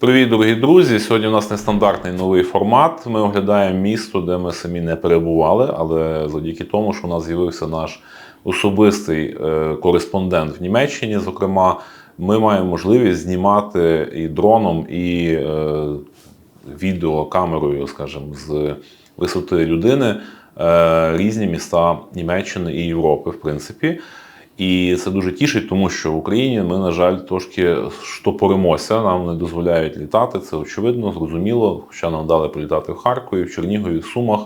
Привіт, дорогі друзі! Сьогодні у нас нестандартний новий формат. Ми оглядаємо місто, де ми самі не перебували, але завдяки тому, що у нас з'явився наш особистий е, кореспондент в Німеччині, зокрема, ми маємо можливість знімати і дроном, і е, відеокамерою, скажімо, з висоти людини е, різні міста Німеччини і Європи, в принципі. І це дуже тішить, тому що в Україні ми, на жаль, трошки штопоримося, нам не дозволяють літати. Це очевидно, зрозуміло. Хоча нам дали політати в Харкові, в Чернігові, в Сумах.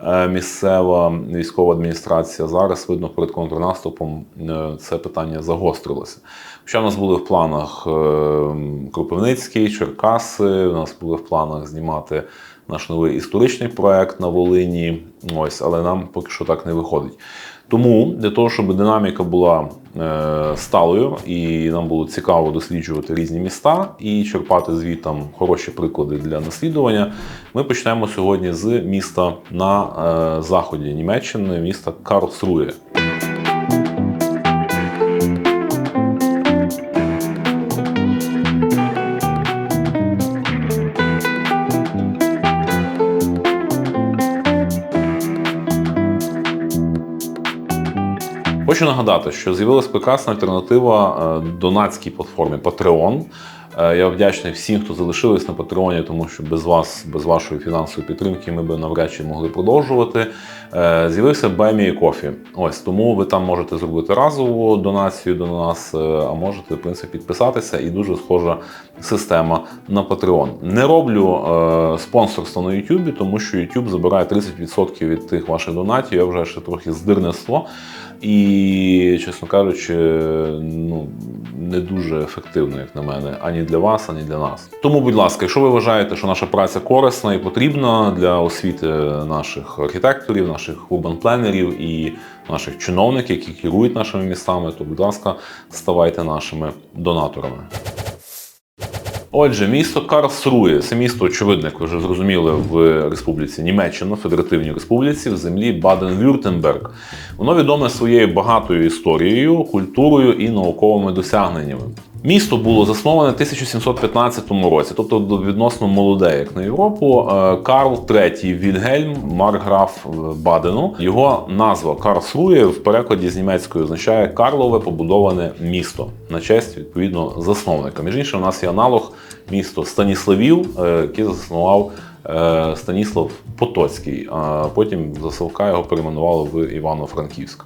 е, Місцева військова адміністрація зараз видно перед контрнаступом е, це питання загострилося. Хоча в нас були в планах е, Кропивницький, Черкаси, у нас були в планах знімати наш новий історичний проект на Волині. Ось, але нам поки що так не виходить. Тому для того, щоб динаміка була е, сталою і нам було цікаво досліджувати різні міста і черпати звітам хороші приклади для наслідування, ми почнемо сьогодні з міста на е, заході Німеччини, міста Карлсрує. Хочу нагадати, що з'явилася прекрасна альтернатива е, донатській платформі Patreon. Е, Я вдячний всім, хто залишились на Патреоні, тому що без вас, без вашої фінансової підтримки, ми би навряд чи могли продовжувати. Е, З'явився Me Coffee. Ось тому ви там можете зробити разову донацію до нас, а можете в принципі підписатися. І дуже схожа система на Patreon. Не роблю спонсорство на YouTube, тому що YouTube забирає 30% від тих ваших донатів. Я вже ще трохи здирництво. І, чесно кажучи, ну не дуже ефективно, як на мене, ані для вас, ані для нас. Тому, будь ласка, якщо ви вважаєте, що наша праця корисна і потрібна для освіти наших архітекторів, наших урбан-пленерів і наших чиновників, які керують нашими містами, то, будь ласка, ставайте нашими донаторами. Отже, місто Карлсрує. Це місто, очевидно, як ви вже зрозуміли, в Республіці Німеччина, Федеративній Республіці, в землі Баден-Вюртемберг. Воно відоме своєю багатою історією, культурою і науковими досягненнями. Місто було засноване в 1715 році, тобто відносно молоде, як на Європу. Е, Карл III Вільгельм, марграф Бадену. Його назва Карлсрує в перекладі з німецької означає Карлове побудоване місто на честь відповідно засновника. Між іншим, у нас є аналог місто Станіславів, е, який заснував е, Станіслав Потоцький. А потім Засовка його перейменували в Івано-Франківськ.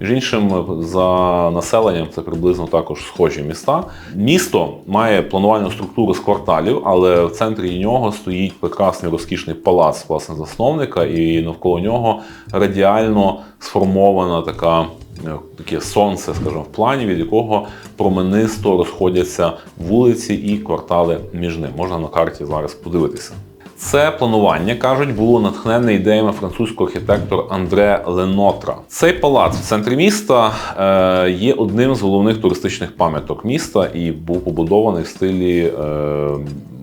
Між іншим, за населенням це приблизно також схожі міста. Місто має планувальну структуру з кварталів, але в центрі нього стоїть прекрасний розкішний палац власне засновника, і навколо нього радіально сформована така. Е, Таке сонце, скажімо, в плані, від якого променисто розходяться вулиці і квартали між ним. Можна на карті зараз подивитися. Це планування, кажуть, було натхнене ідеями французького архітектора Андре Ленотра. Цей палац в центрі міста е, є одним з головних туристичних пам'яток міста і був побудований в стилі е,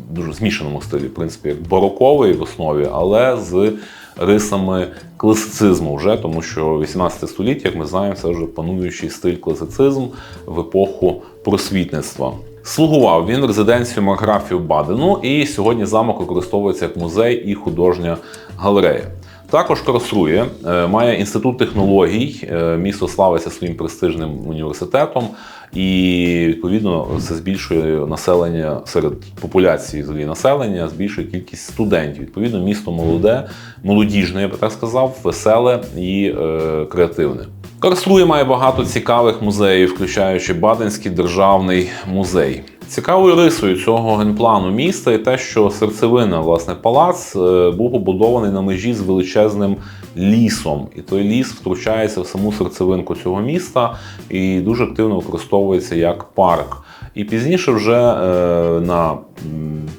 дуже змішаному стилі, в принципі, бароковий в основі, але з рисами класицизму вже, тому що 18 століття, як ми знаємо, це вже пануючий стиль класицизм в епоху просвітництва. Слугував він резиденцію марграфів Бадену, і сьогодні замок використовується як музей і художня галерея. Також Карсрує е, має інститут технологій. е, Місто славиться своїм престижним університетом, і відповідно це збільшує населення серед популяції взагалі населення, збільшує кількість студентів. Відповідно, місто молоде, молодіжне, я би так сказав, веселе і е, креативне. Карсрує має багато цікавих музеїв, включаючи Баденський державний музей. Цікавою рисою цього генплану міста і те, що серцевина, власне, палац е, був побудований на межі з величезним лісом, і той ліс втручається в саму серцевинку цього міста і дуже активно використовується як парк. І пізніше, вже е, на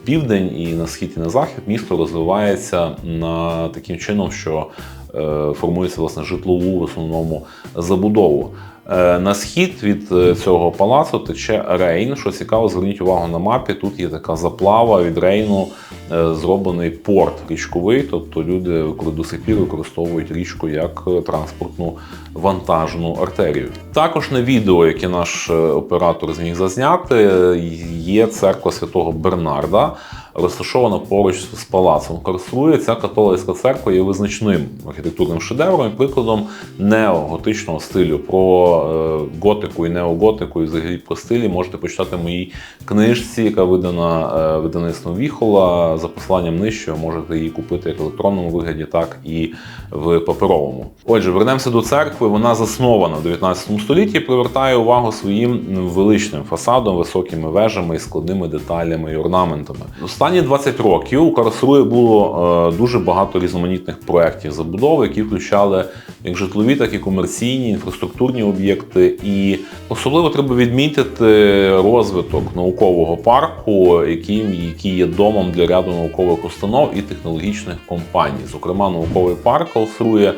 південь і на схід і на захід місто розвивається на таким чином, що е, формується власне житлову в основному забудову. Е, На схід від е, цього палацу тече Рейн. Що цікаво, зверніть увагу на мапі. Тут є така заплава від Рейну, е, зроблений порт річковий. Тобто люди до сих пір використовують річку як транспортну вантажну артерію. Також на відео, яке наш оператор зміг зазняти, є церква святого Бернарда, розташована поруч з палацом Карсрує. Ця католицька церква є визначним архітектурним шедевром і прикладом неоготичного стилю. Про е, готику і неоготику, і взагалі про стилі можете почитати в моїй книжці, яка видана е, видавництвом Віхола. За посиланням нижче можете її купити як в електронному вигляді, так і в паперовому. Отже, вернемося до церкви. Вона заснована в 19 столітті, і привертає увагу своїм величним фасадом, високими вежами і складними деталями і орнаментами. Останні 20 років у Карасруї було е, дуже багато різноманітних проєктів забудови, які включали як житлові, так і комерційні інфраструктурні об'єкти. І особливо треба відмітити розвиток наукового парку, який є домом для ряду наукових установ і технологічних компаній. Зокрема, науковий парк Карсрує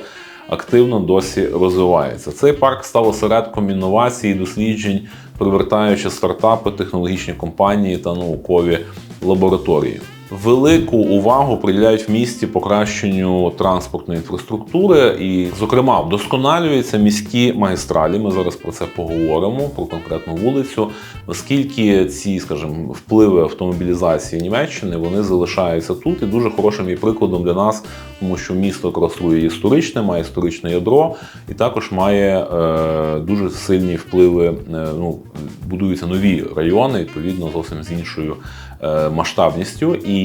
активно досі розвивається. Цей парк став осередком інновацій і досліджень, привертаючи стартапи, технологічні компанії та наукові лабораторії. Велику увагу приділяють в місті покращенню транспортної інфраструктури, і, зокрема, вдосконалюються міські магістралі. Ми зараз про це поговоримо, про конкретну вулицю, оскільки ці, скажімо, впливи автомобілізації Німеччини вони залишаються тут, і дуже хорошим є прикладом для нас, тому що місто Краслує історичне, має історичне ядро, і також має е, дуже сильні впливи. Е, ну, будуються нові райони, відповідно, зовсім з іншою е, масштабністю. І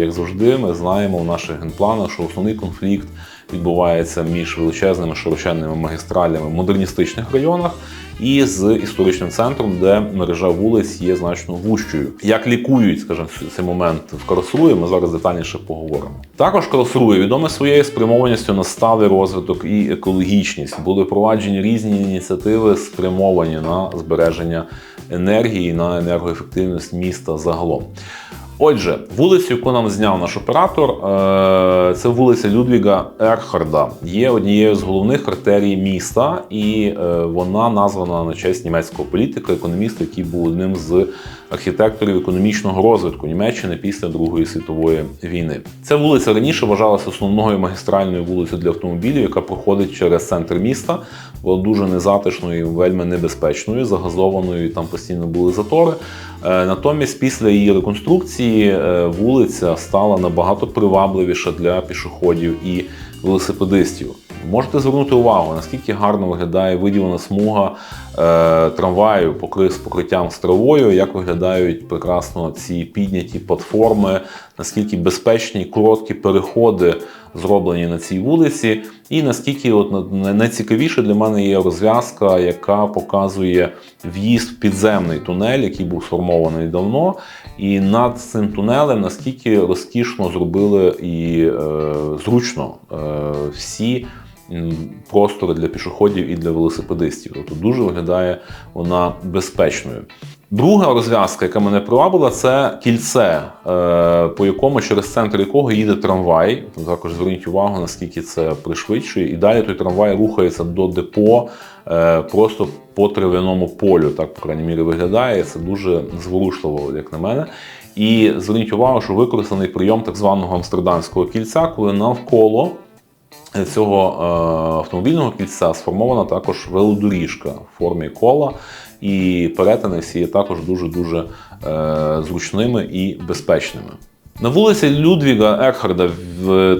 як завжди, ми знаємо в наших генпланах, що основний конфлікт відбувається між величезними широченними магістралями в модерністичних районах і з історичним центром, де мережа вулиць є значно вущою. Як лікують, скажімо, цей момент в Карлсруї, ми зараз детальніше поговоримо. Також Карлсрує відоме своєю спрямованістю на сталий розвиток і екологічність. Були впроваджені різні ініціативи, спрямовані на збереження енергії, на енергоефективність міста загалом. Отже, вулицю, яку нам зняв наш оператор, е, це вулиця Людвіга Ерхарда. Є однією з головних артерій міста, і е, вона названа на честь німецького політика, економіста, який був одним з архітекторів економічного розвитку Німеччини після Другої світової війни. Ця вулиця раніше вважалася основною магістральною вулицею для автомобілів, яка проходить через центр міста. Була дуже незатишною, вельми небезпечною, загазованою. Там постійно були затори. Е, натомість, після її реконструкції е, вулиця стала набагато привабливіша для пішоходів і велосипедистів. Можете звернути увагу, наскільки гарно виглядає виділена смуга е, трамваю з покриттям з травою, як виглядають прекрасно ці підняті платформи, наскільки безпечні короткі переходи зроблені на цій вулиці, і наскільки от найцікавіше для мене є розв'язка, яка показує в'їзд в підземний тунель, який був сформований давно. І над цим тунелем наскільки розкішно зробили і е, зручно е, всі простори для пішоходів і для велосипедистів. Тобто дуже виглядає вона безпечною. Друга розв'язка, яка мене привабила, це кільце, е, по якому через центр якого їде трамвай. Також зверніть увагу, наскільки це пришвидшує. І далі той трамвай рухається до депо е, просто по трав'яному полю. Так, по крайній мірі, виглядає. Це дуже зворушливо, як на мене. І зверніть увагу, що використаний прийом так званого амстердамського кільця, коли навколо цього е, автомобільного кільця сформована також велодоріжка в формі кола, і перетини всі є також дуже-дуже е, зручними і безпечними. На вулиці Людвіга Ерхарда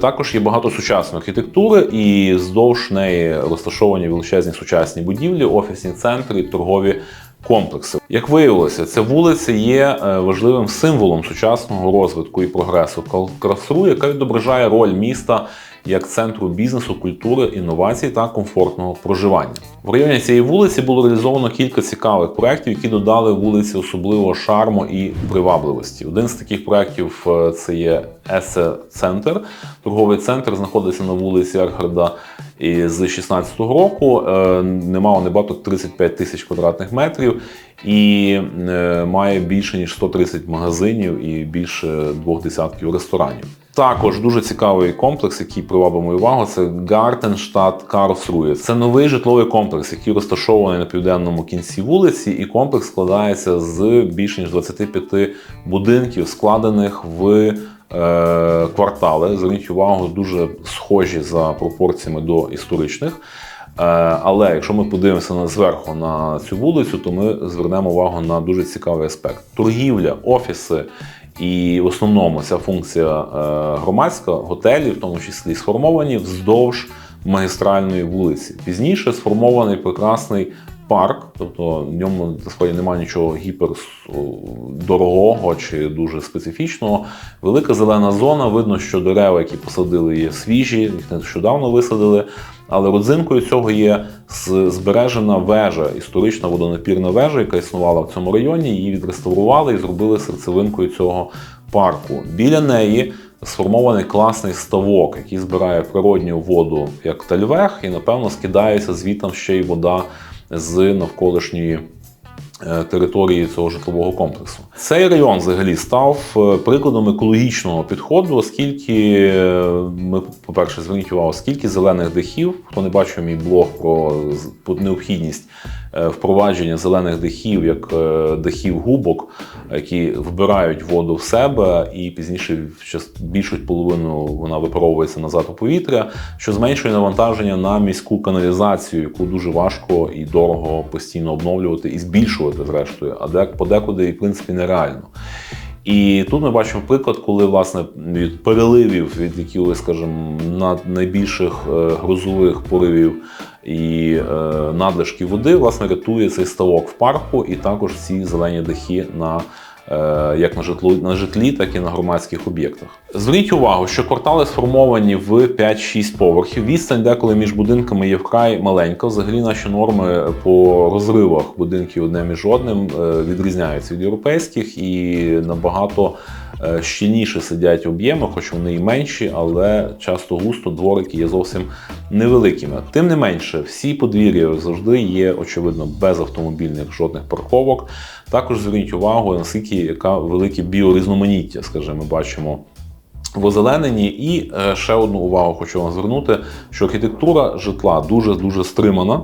також є багато сучасної архітектури, і здовж неї розташовані величезні сучасні будівлі, офісні центри торгові комплекси. Як виявилося, ця вулиця є е, важливим символом сучасного розвитку і прогресу Красру, яка відображає роль міста як центру бізнесу, культури, інновацій та комфортного проживання. В районі цієї вулиці було реалізовано кілька цікавих проєктів, які додали вулиці особливого шарму і привабливості. Один з таких проєктів е, це є есе центр Торговий центр знаходиться на вулиці Ерхарда і з 16-го року. Е, не небагато 35 тисяч квадратних метрів і е, має більше ніж 130 магазинів і більше двох десятків ресторанів. Також дуже цікавий комплекс, який привабив мою увагу, це Гартенштадт Карлсрує. Це новий житловий комплекс, який розташований на південному кінці вулиці, і комплекс складається з більше ніж 25 будинків, складених в е, квартали. Зверніть увагу, дуже схожі за пропорціями до історичних. Але якщо ми подивимося на зверху на цю вулицю, то ми звернемо увагу на дуже цікавий аспект: торгівля, офіси. І в основному ця функція е, громадська, готелі, в тому числі сформовані вздовж магістральної вулиці. Пізніше сформований прекрасний парк, тобто в ньому насправді немає нічого гіпердорогого чи дуже специфічного. Велика зелена зона. Видно, що дерева, які посадили, є свіжі, їх нещодавно висадили. Але родзинкою цього є збережена вежа, історична водонапірна вежа, яка існувала в цьому районі. Її відреставрували і зробили серцевинкою цього парку. Біля неї сформований класний ставок, який збирає природню воду як тальвех, і напевно скидається звітом ще й вода з навколишньої. Е, території цього житлового комплексу. Цей район взагалі став е, прикладом екологічного підходу, оскільки е, ми, по-перше, зверніть увагу, скільки зелених дахів, хто не бачив мій блог про необхідність впровадження зелених дахів як е, дахів губок, які вбирають воду в себе, і пізніше більшу половину вона випаровується назад у повітря, що зменшує навантаження на міську каналізацію, яку дуже важко і дорого постійно обновлювати і збільшувати, зрештою, а подекуди і в принципі нереально. І тут ми бачимо приклад, коли власне від переливів від якихось, скажімо, на найбільших е, грозових поривів і е, надлишків води, власне, рятує цей ставок в парку, і також ці зелені дахи на е, як на житлі, на житлі, так і на громадських об'єктах. Зверніть увагу, що квартали сформовані в 5-6 поверхів. Відстань деколи між будинками є вкрай маленька. Взагалі наші норми по розривах будинків одне між одним е, відрізняються від європейських і набагато щільніше сидять об'єми, хоч вони і менші, але часто густо дворики є зовсім невеликими. Тим не менше, всі подвір'я завжди є, очевидно, без автомобільних жодних парковок. Також зверніть увагу, наскільки яка велике біорізноманіття, скажімо, ми бачимо. В озелененні і е, ще одну увагу хочу вам звернути, що архітектура житла дуже дуже стримана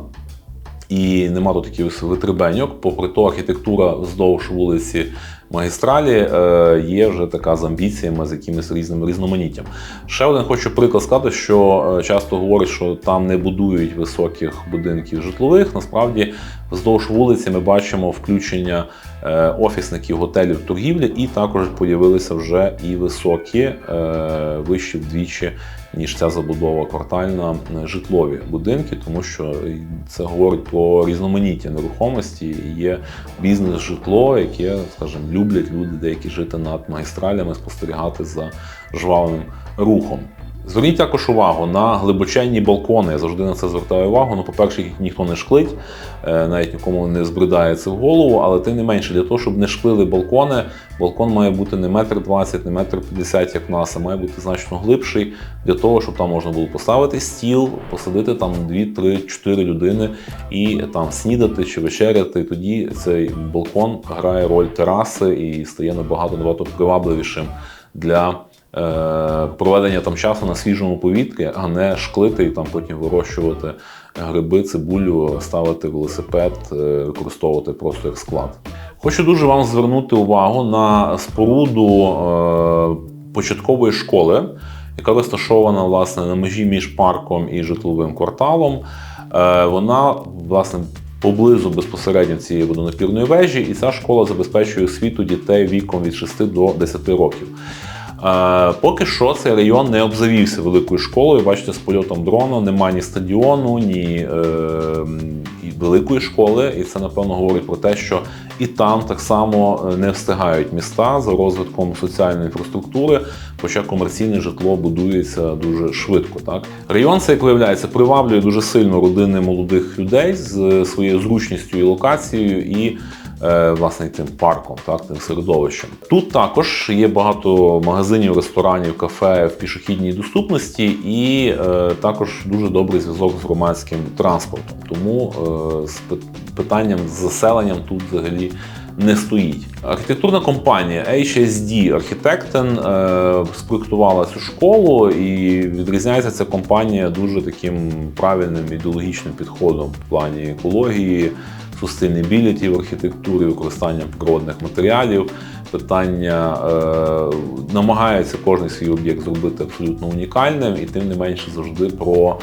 і нема тут таких витребеньок. Попри то, архітектура вздовж вулиці магістралі е, є вже така з амбіціями, з якимись різними різноманіттям. Ще один хочу приклад сказати, що е, часто говорять, що там не будують високих будинків житлових. Насправді, вздовж вулиці ми бачимо включення е, офісників, готелів, торгівлі, і також з'явилися вже і високі, вищі вдвічі ніж ця забудова квартальна е, житлові будинки, тому що це говорить про різноманіття нерухомості. Є бізнес-житло, яке, скажімо, люблять люди деякі жити над магістралями, спостерігати за жвавим рухом. Зверніть також увагу на глибоченні балкони. Я завжди на це звертаю увагу. Ну, по-перше, їх ніхто не шклить, е, навіть нікому не збридається в голову, але тим не менше, для того, щоб не шклили балкони, балкон має бути не метр двадцять, не метр п'ятдесят, як в нас, а має бути значно глибший, для того, щоб там можна було поставити стіл, посадити там 2, 3, 4 людини і там снідати чи вечеряти. Тоді цей балкон грає роль тераси і стає набагато набагато привабливішим для. Е, проведення там часу на свіжому повітрі, а не шклити і там потім вирощувати гриби, цибулю, ставити велосипед, е, використовувати просто як склад. Хочу дуже вам звернути увагу на споруду е, початкової школи, яка розташована власне на межі між парком і житловим кварталом. Вона власне. Поблизу безпосередньо цієї водонапірної вежі, і ця школа забезпечує освіту дітей віком від 6 до 10 років. Поки що цей район не обзавівся великою школою. Бачите, з польотом дрона немає ні стадіону, ні е, великої школи. І це, напевно, говорить про те, що і там так само е, не встигають міста за розвитком соціальної інфраструктури, хоча комерційне житло будується дуже швидко. Так Район цей, як виявляється, приваблює дуже сильно родини молодих людей з своєю зручністю і локацією. і Е, власне тим парком, так тим середовищем. Тут також є багато магазинів, ресторанів, кафе в пішохідній доступності, і е, також дуже добрий зв'язок з громадським транспортом. Тому е, з питанням з заселенням тут взагалі. Не стоїть. Архітектурна компанія HSD Architecten е, спроектувала цю школу, і відрізняється ця компанія дуже таким правильним ідеологічним підходом в плані екології, sustainability в архітектурі, використання природних матеріалів. Питання е, намагається кожен свій об'єкт зробити абсолютно унікальним, і тим не менше завжди про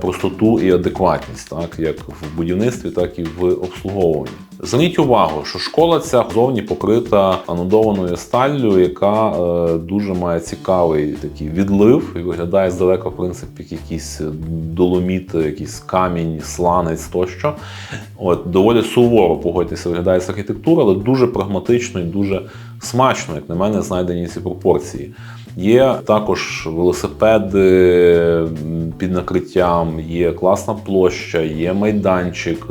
простоту і адекватність, так як в будівництві, так і в обслуговуванні. Зверніть увагу, що школа ця зовні покрита анодованою сталлю, яка е, дуже має цікавий такий відлив і виглядає здалека, в принципі, як якийсь доломіт, якийсь камінь, сланець тощо. От доволі суворо погодьтеся, виглядає з архітектура, але дуже прагматично і дуже смачно, як на мене, знайдені ці пропорції. Є також велосипеди під накриттям, є класна площа, є майданчик,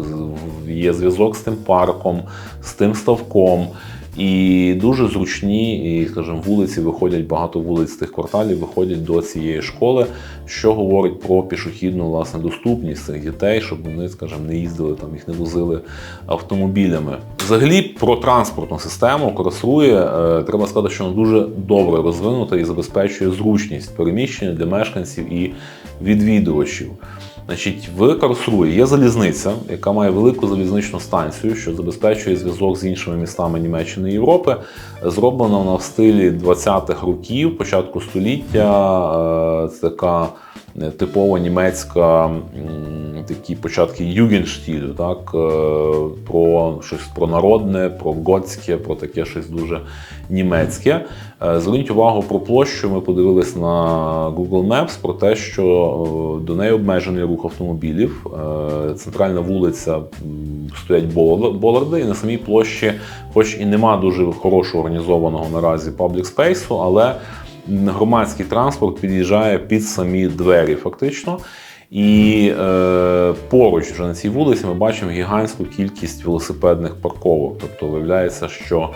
є зв'язок з тим парком, з тим ставком. І дуже зручні, і, скажімо, вулиці виходять, багато вулиць тих кварталів виходять до цієї школи, що говорить про пішохідну власне доступність цих дітей, щоб вони, скажімо, не їздили там, їх не возили автомобілями. Взагалі про транспортну систему Красрує е, треба сказати, що вона дуже добре розвинута і забезпечує зручність переміщення для мешканців і відвідувачів. Значить, в Карлсруї є залізниця, яка має велику залізничну станцію, що забезпечує зв'язок з іншими містами Німеччини і Європи. Зроблена вона в стилі 20-х років, початку століття. Е, Це така е, типова німецька такі початки югенштілю, так е, про щось про народне, про готське, про таке щось дуже німецьке. Е, Зверніть увагу про площу. Ми подивились на Google Maps про те, що до неї обмежений рух автомобілів. Центральна вулиця стоять бол- боларди, і на самій площі, хоч і нема дуже хорошого організованого наразі паблік спейсу, але громадський транспорт під'їжджає під самі двері, фактично. І е, поруч вже на цій вулиці ми бачимо гігантську кількість велосипедних парковок. Тобто виявляється, що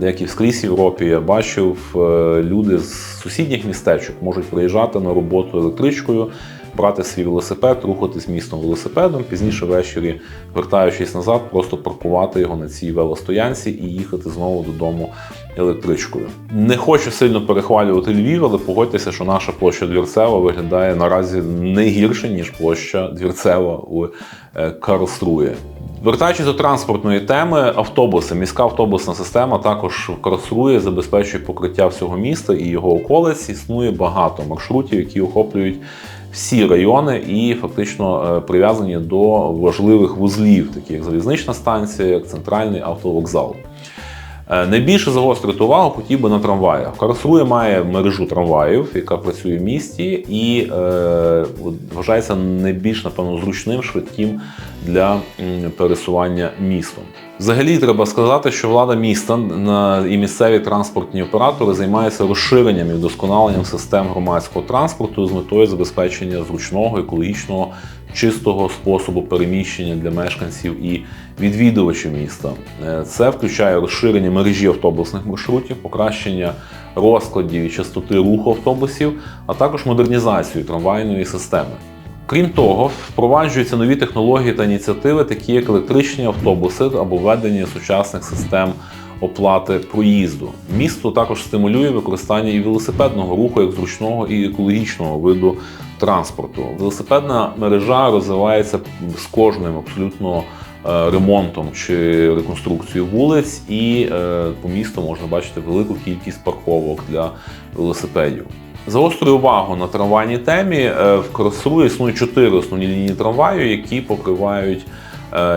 як і скрізь Європі я бачив, е, люди з сусідніх містечок можуть приїжджати на роботу електричкою, брати свій велосипед, рухатись містом велосипедом, пізніше ввечері, вертаючись назад, просто паркувати його на цій велостоянці і їхати знову додому електричкою. Не хочу сильно перехвалювати Львів, але погодьтеся, що наша площа Двірцева виглядає наразі не гірше, ніж площа Двірцева у е, Карлсрує. Вертаючись до транспортної теми, автобуси, міська автобусна система також в Карлсрує забезпечує покриття всього міста і його околиць. Існує багато маршрутів, які охоплюють всі райони і фактично е, прив'язані до важливих вузлів, таких як залізнична станція, як центральний автовокзал. Е, Найбільше загострити увагу хотів би на трамваях. Карлсрує має мережу трамваїв, яка працює в місті, і е, вважається найбільш напевно зручним, швидким для пересування містом. Взагалі треба сказати, що влада міста і місцеві транспортні оператори займаються розширенням і вдосконаленням систем громадського транспорту з метою забезпечення зручного, екологічного, чистого способу переміщення для мешканців і відвідувачів міста. Е, Це включає розширення мережі автобусних маршрутів, покращення розкладів і частоти руху автобусів, а також модернізацію трамвайної системи. Крім того, впроваджуються нові технології та ініціативи, такі як електричні автобуси або введення сучасних систем оплати проїзду. Місто також стимулює використання і велосипедного руху як зручного і екологічного виду транспорту. Велосипедна мережа розвивається з кожним абсолютно е, ремонтом чи реконструкцією вулиць, і е, по місту можна бачити велику кількість парковок для велосипедів. Загострюю увагу на трамвайній темі. Е, В Красу існує чотири основні лінії трамваю, які покривають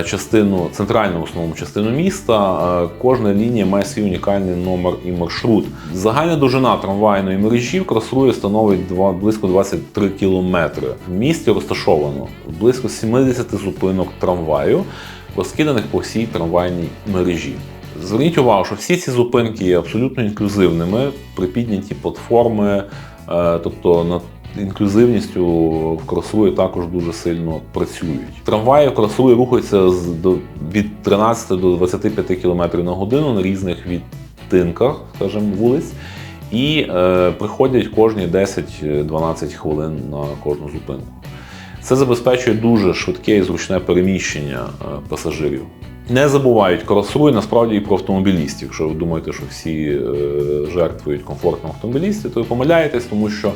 частину центральну основну частину міста. Е, Кожна лінія має свій унікальний номер і маршрут. Загальна довжина трамвайної мережі в Красруї становить близько 23 кілометри. В місті розташовано близько 70 зупинок трамваю, розкиданих по всій трамвайній мережі. Зверніть увагу, що всі ці зупинки є абсолютно інклюзивними, припідняті платформи, е, тобто інклюзивністю Красуї також дуже сильно працюють. Трамваї в рухаються від 13 до 25 км на годину на різних відтинках, скажімо, вулиць. І е, приходять кожні 10-12 хвилин на кожну зупинку. Це забезпечує дуже швидке і зручне переміщення е, пасажирів. Не забувають Карлсрує насправді і про автомобілістів. Якщо ви думаєте, що всі е, жертвують комфортом автомобілістів, то ви помиляєтесь, тому що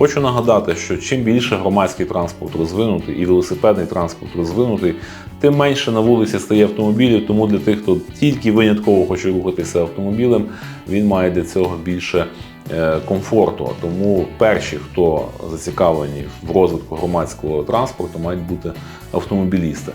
хочу нагадати, що чим більше громадський транспорт розвинутий і велосипедний транспорт розвинутий, тим менше на вулиці стає автомобілів. Тому для тих, хто тільки винятково хоче рухатися автомобілем, він має для цього більше е, комфорту. Тому перші, хто зацікавлені в розвитку громадського транспорту, мають бути автомобілісти.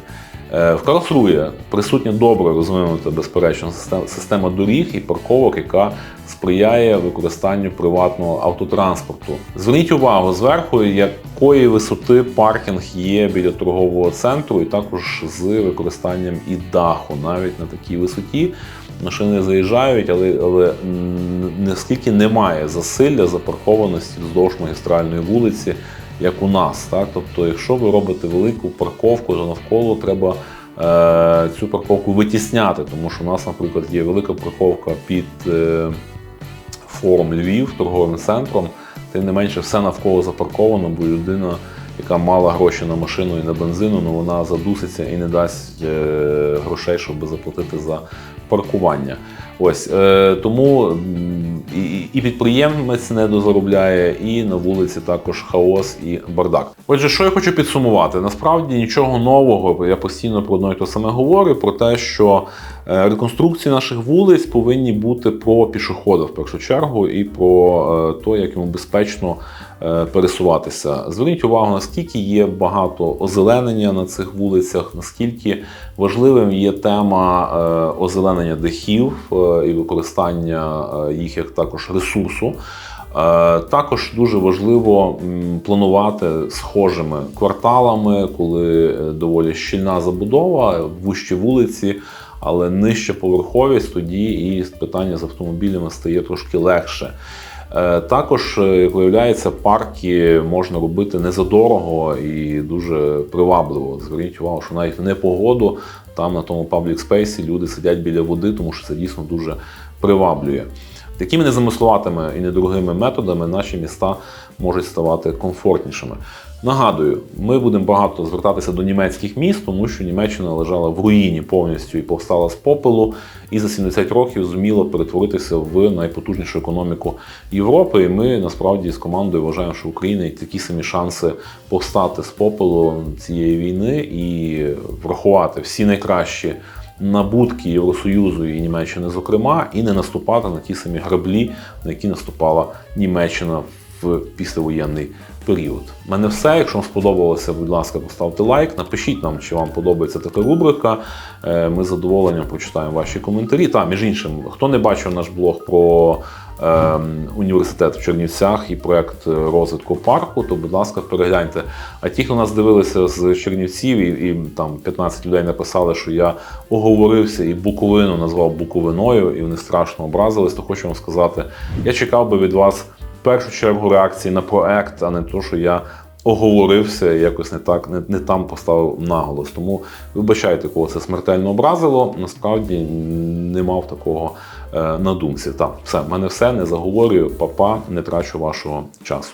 Е, В Карлсрує присутня добре розвинута безперечно система доріг і парковок, яка сприяє використанню приватного автотранспорту. Зверніть увагу зверху, якої висоти паркінг є біля торгового центру, і також з використанням і даху. Навіть на такій висоті машини заїжджають, але, але наскільки немає засилля запаркованості вздовж магістральної вулиці, як у нас. Так? Тобто, якщо ви робите велику парковку, то навколо треба е, цю парковку витісняти, тому що у нас, наприклад, є велика парковка під е, форум Львів торговим центром. Тим не менше, все навколо запарковано, бо людина, яка мала гроші на машину і на бензину, ну вона задуситься і не дасть е, грошей, щоб заплатити за паркування. Ось е, тому і, і- підприємець не дозаробляє, і на вулиці також хаос і бардак. Отже, що я хочу підсумувати? Насправді нічого нового. Я постійно про одно і те саме говорю: про те, що е, реконструкції наших вулиць повинні бути про пішохода в першу чергу, і про е, те, як йому безпечно пересуватися. Зверніть увагу, наскільки є багато озеленення на цих вулицях, наскільки важливим є тема е, озеленення дахів е, і використання е, їх як також ресурсу. Е, Також дуже важливо планувати схожими кварталами, коли е, доволі щільна забудова, вущі вулиці, але нижча поверховість, тоді і питання з автомобілями стає трошки легше. Е, Також, е, як виявляється, парки можна робити не задорого і дуже привабливо. Зверніть увагу, що навіть в непогоду там на тому паблік спейсі люди сидять біля води, тому що це дійсно дуже приваблює. Такими незамисловатими і недорогими методами наші міста можуть ставати комфортнішими. Нагадую, ми будемо багато звертатися до німецьких міст, тому що Німеччина лежала в руїні повністю і повстала з попелу, і за 70 років зуміла перетворитися в найпотужнішу економіку Європи. І ми насправді з командою вважаємо, що Україна такі самі шанси повстати з попелу цієї війни і врахувати всі найкращі набутки Євросоюзу і Німеччини, зокрема, і не наступати на ті самі граблі, на які наступала Німеччина в післявоєнний період. Мене все. Якщо вам сподобалося, будь ласка, поставте лайк, напишіть нам, чи вам подобається така рубрика. Е, Ми з задоволенням прочитаємо ваші коментарі. Та, між іншим, хто не бачив наш блог про е, університет в Чернівцях і проект розвитку парку, то, будь ласка, перегляньте. А ті, хто нас дивилися з Чернівців, і, і там 15 людей написали, що я оговорився і Буковину назвав Буковиною, і вони страшно образились, то хочу вам сказати, я чекав би від вас першу чергу реакції на проект, а не то, що я оговорився якось не так, не, не там поставив наголос. Тому вибачайте, кого це смертельно образило. Насправді не мав такого е, на думці. Так, все, в мене все, не заговорюю, папа, не трачу вашого часу.